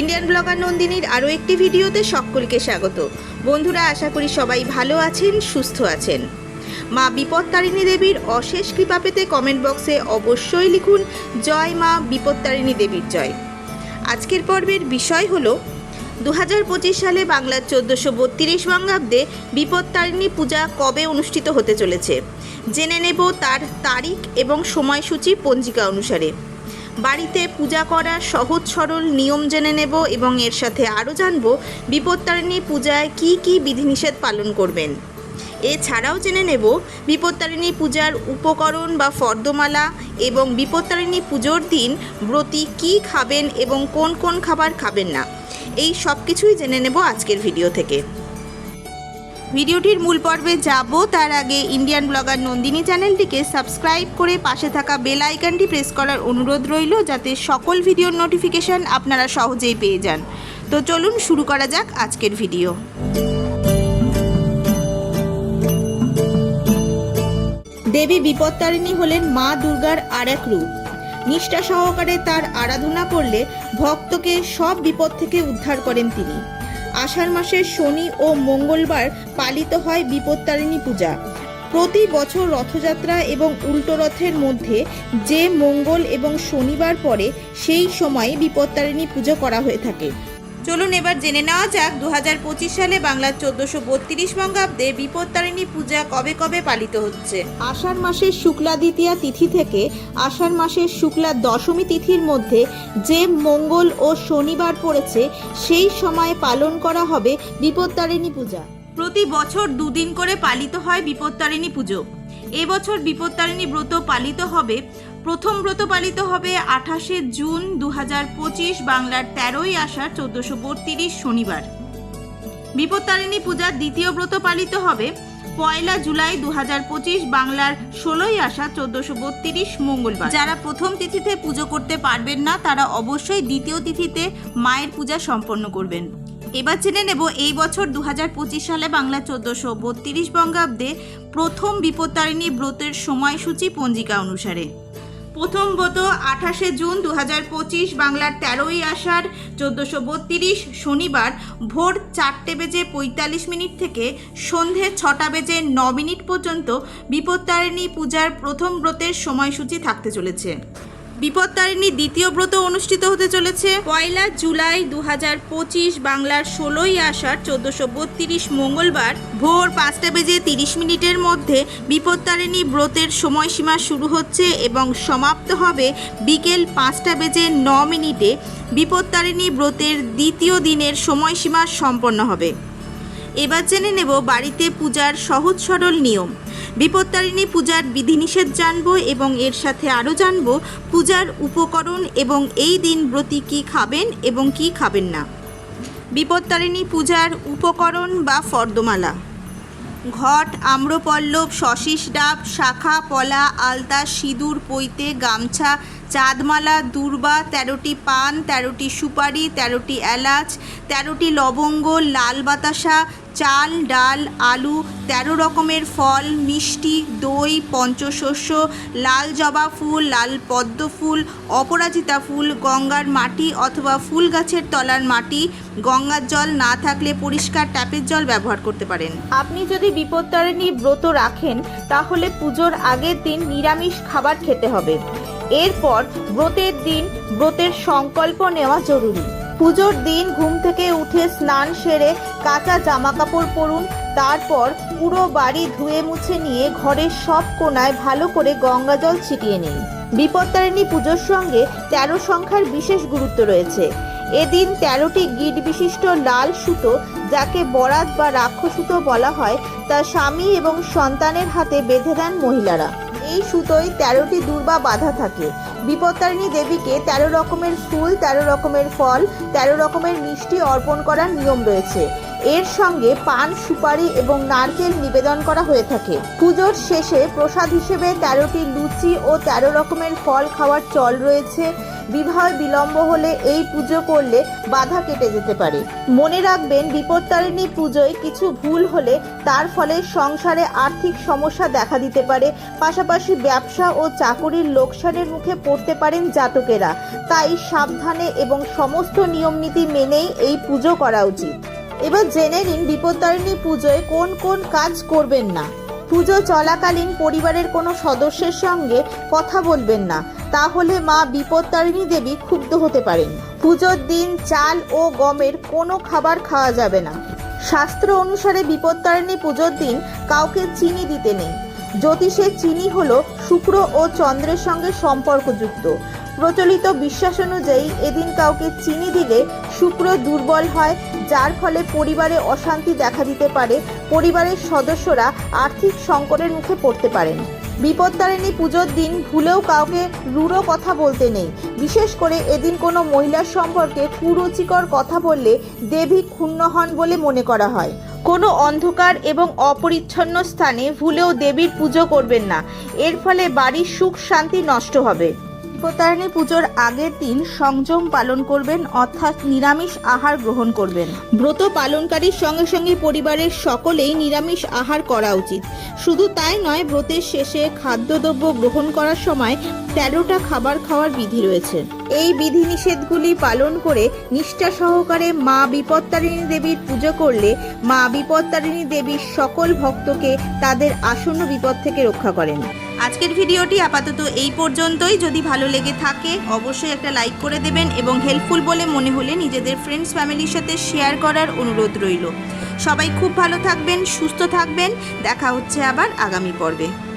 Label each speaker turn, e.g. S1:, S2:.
S1: Indian blogger নন্দিনীর আরও একটি ভিডিওতে সকলকে স্বাগত। বন্ধুরা, আশা করি সবাই ভালো আছেন, সুস্থ আছেন। মা বিপত্তারিণী দেবীর অশেষ কৃপা পেতে কমেন্ট বক্সে অবশ্যই লিখুন, জয় মা বিপত্তারিণী দেবীর জয়। আজকের পর্বের বিষয় হলো দু হাজার পঁচিশ সালে বাংলার চোদ্দোশো বত্রিশ বঙ্গাব্দে বিপত্তারিণী পূজা কবে অনুষ্ঠিত হতে চলেছে? জেনে নেব তার তারিখ এবং সময়সূচি পঞ্জিকা অনুসারে। বাড়িতে পূজা করার সহজ সরল নিয়ম জেনে নেব এবং এর সাথে আরও জানব বিপত্তারিণী পূজায় কি কি বিধিনিষেধ পালন করবেন। এছাড়াও জেনে নেব বিপত্তারিণী পূজার উপকরণ বা ফর্দমালা এবং বিপত্তারিণী পুজোর দিন ব্রতী কী খাবেন এবং কোন কোন খাবার খাবেন না। এই সব কিছুই জেনে নেব আজকের ভিডিও থেকে। ভিডিওটির মূল পর্বে যাব। তার আগে ইন্ডিয়ান ব্লগার নন্দিনী চ্যানেলটিকে সাবস্ক্রাইব করে পাশে থাকা বেল আইকনটি প্রেস করার অনুরোধ রইল, যাতে সকল ভিডিওর নোটিফিকেশন আপনারা সহজেই পেয়ে যান। তো চলুন শুরু করা যাক আজকের ভিডিও। দেবী বিপত্তারিণী হলেন মা দুর্গার আর এক রূপ। নিষ্ঠা সহকারে তার আরাধনা করলে ভক্তকে সব বিপদ থেকে উদ্ধার করেন তিনি। আষাঢ় মাসের শনি ও মঙ্গলবার পালিত হয় বিপত্তারিণী পূজা। প্রতি বছর রথযাত্রা এবং উল্টো রথের মধ্যে যে মঙ্গল এবং শনিবার পরে সেই সময় বিপত্তারিণী পুজো করা হয়ে থাকে। চলুন এবার জেনে নেওয়া যাক দু হাজার পঁচিশ সালে বাংলার চোদ্দশো বত্রিশ বঙ্গাব্দে বিপত্তারিণী পূজা কবে কবে পালিত হচ্ছে? আষাঢ় মাসের শুক্লা দ্বিতীয়া তিথি থেকে আষাঢ় মাসের শুক্লা দশমী তিথির মধ্যে যে মঙ্গল ও শনিবার পড়েছে সেই সময় পালন করা হবে বিপত্তারিণী পূজা। প্রতি বছর দুদিন করে পালিত হয় বিপত্তারিণী পুজো। এবছর বিপত্তারিণী ব্রত পালিত হবে। প্রথম ব্রত পালিত হবে আঠাশে জুন দু বাংলার তেরোই আষাঢ় চোদ্দশো বত্রিশ শনিবার। বিপত্তারিণী পূজার দ্বিতীয় ব্রত পালিত হবে পয়লা জুলাই দু পঁচিশ বাংলার ষোলোই আষাঢ় চোদ্দশো বত্রিশ মঙ্গলবার। যারা প্রথম তিথিতে পুজো করতে পারবেন না, তারা অবশ্যই দ্বিতীয় তিথিতে মায়ের পূজা সম্পন্ন করবেন। এবার জেনে নেব এই বছর দু হাজার পঁচিশ সালে বাংলা চোদ্দশো বত্রিশ বঙ্গাব্দে প্রথম বিপত্তারিণী ব্রতের সময়সূচি পঞ্জিকা অনুসারে। প্রথম ব্রত আঠাশে জুন দু হাজার পঁচিশ, বাংলার তেরোই আষাঢ় চোদ্দোশো বত্রিশ, শনিবার ভোর চারটে বেজে পঁয়তাল্লিশ মিনিট থেকে সন্ধে ছটা বেজে ন মিনিট পর্যন্ত বিপত্তারিণী পূজার প্রথম ব্রতের সময়সূচি থাকতে চলেছে। বিপত্তারিণী দ্বিতীয় ব্রত অনুষ্ঠিত হতে চলেছে। পয়লা জুলাই দু পঁচিশ বাংলার ষোলোই আষাঢ় চোদ্দোশো বত্রিশ মঙ্গলবার ভোর পাঁচটা বেজে তিরিশ মিনিটের মধ্যে বিপত্তারিণী ব্রতের সময়সীমা শুরু হচ্ছে এবং সমাপ্ত হবে বিকেল পাঁচটা বেজে ন মিনিটে। বিপত্তারিণী ব্রতের দ্বিতীয় দিনের সময়সীমা সম্পন্ন হবে। এবার জেনে নেব বাড়িতে পূজার সহজ সরল নিয়ম। বিপত্তারিণী পূজার বিধিনিষেধ জানব এবং এর সাথে আরও জানব পূজার উপকরণ এবং এই দিন ব্রতী কী খাবেন এবং কী খাবেন না। বিপত্তারিণী পূজার উপকরণ বা ফর্দমালা। ঘট, আম্রপল্লব শশীষ ডাব, শাখা, পলা, আলতা, সিঁদুর, পৈতে, গামছা চাঁদমালা, দূর্বা, তেরোটি পান, তেরোটি সুপারি, তেরোটি এলাচ, তেরোটি লবঙ্গ, লাল বাতাসা, চাল, ডাল, আলু, তেরো রকমের ফল, মিষ্টি, দই, পঞ্চশস্য, লাল জবা ফুল, লাল পদ্ম ফুল, অপরাজিতা ফুল, গঙ্গার মাটি অথবা ফুল গাছের তলার মাটি। গঙ্গার জল না থাকলে পরিষ্কার ট্যাপের জল ব্যবহার করতে পারেন। আপনি যদি বিপত্তারিণী ব্রত রাখেন, তাহলে পুজোর আগের দিন নিরামিষ খাবার খেতে হবে। এরপর ব্রতের দিন, ব্রতের সংকল্প নেওয়া জরুরি। পুজোর দিন ঘুম থেকে উঠে স্নান সেরে কাঁচা জামা কাপড় পরুন, তারপর পুরো বাড়ি ধুয়ে মুছে নিয়ে ঘরের সব কোনায় ভালো করে গঙ্গা জল ছিটিয়ে নিন। বিপত্তারিণী পুজোর সঙ্গে তেরো সংখ্যার বিশেষ গুরুত্ব রয়েছে। এদিন তেরোটি গিট বিশিষ্ট লাল সুতো, যাকে বরাত বা রাক্ষসুতো বলা হয়, তা স্বামী এবং সন্তানের হাতে বেঁধে দেন মহিলারা। এই সুতোয় তেরোটি দুর্বা বাধা থাকে। বিপত্তারিণী দেবীকে তেরো রকমের ফুল, তেরো রকমের ফল, তেরো রকমের মিষ্টি অর্পণ করার নিয়ম রয়েছে। এর সঙ্গে পান, সুপারি এবং নারকেল নিবেদন করা হয়ে থাকে। পুজোর শেষে প্রসাদ হিসেবে তেরোটি লুচি ও তেরো রকমের ফল খাওয়ার চল রয়েছে। বিবাহ বিলম্ব হলে এই পুজো করলে বাধা কেটে যেতে পারে। মনে রাখবেন, বিপত্তারিণী পুজোয় কিছু ভুল হলে তার ফলে সংসারে আর্থিক সমস্যা দেখা দিতে পারে। পাশাপাশি ব্যবসা ও চাকুরির লোকসানের মুখে পড়তে পারেন জাতকেরা। তাই সাবধানে এবং সমস্ত নিয়মনীতি মেনেই এই পুজো করা উচিত। এবার জেনে নিন, বিপত্তারিণী পুজোয় কোন কোন কাজ করবেন না। পুজো চলাকালীন পরিবারের কোনো সদস্যের সঙ্গে কথা বলবেন না। তাহলে মা বিপত্তারিণী দেবী ক্ষুব্ধ হতে পারেন। পুজোর দিন চাল ও গমের কোনো খাবার খাওয়া যাবে না। শাস্ত্র অনুসারে বিপত্তারিণী পুজোর দিন কাউকে চিনি দিতে নেই। জ্যোতিষে চিনি হল শুক্র ও চন্দ্রের সঙ্গে সম্পর্কযুক্ত। প্রচলিত বিশ্বাস অনুযায়ী এদিন কাউকে চিনি দিলে শুক্র দুর্বল হয়, যার ফলে পরিবারে অশান্তি দেখা দিতে পারে, পরিবারের সদস্যরা আর্থিক সংকটের মুখে পড়তে পারেন। বিপত্তারিণী পুজোর দিন ভুলেও কাউকে রূঢ় কথা বলতে নেই। বিশেষ করে এদিন কোনো মহিলার সম্পর্কে কুরুচিকর কথা বললে দেবী ক্ষুণ্ণ হন বলে মনে করা হয়। কোনো অন্ধকার এবং অপরিচ্ছন্ন স্থানে ভুলেও দেবীর পুজো করবেন না। এর ফলে বাড়ির সুখ শান্তি নষ্ট হবে। বিপত্তারিণী পুজোর আগের দিন সংযম পালন করবেন, অর্থাৎ নিরামিষ আহার গ্রহণ করবেন। ব্রত পালনকারীর সঙ্গে সঙ্গে পরিবারের সকলেই নিরামিষ আহার করা উচিত। শুধু তাই নয়, ব্রতের শেষে খাদ্যদ্রব্য গ্রহণ করার সময় তেরোটা খাবার খাওয়ার বিধি রয়েছে। এই বিধিনিষেধগুলি পালন করে নিষ্ঠা সহকারে মা বিপত্তারিণী দেবীর পুজো করলে মা বিপত্তারিণী দেবীর সকল ভক্তকে তাদের আসন্ন বিপদ থেকে রক্ষা করেন। আজকের ভিডিওটি আপাতত এই পর্যন্তই। যদি ভালো লেগে থাকে, অবশ্যই একটা লাইক করে দেবেন এবং হেল্পফুল বলে মনে হলে নিজেদের ফ্রেন্ডস ফ্যামিলির সাথে শেয়ার করার অনুরোধ রইল। সবাই খুব ভালো থাকবেন, সুস্থ থাকবেন। দেখা হচ্ছে আবার আগামী পর্বে।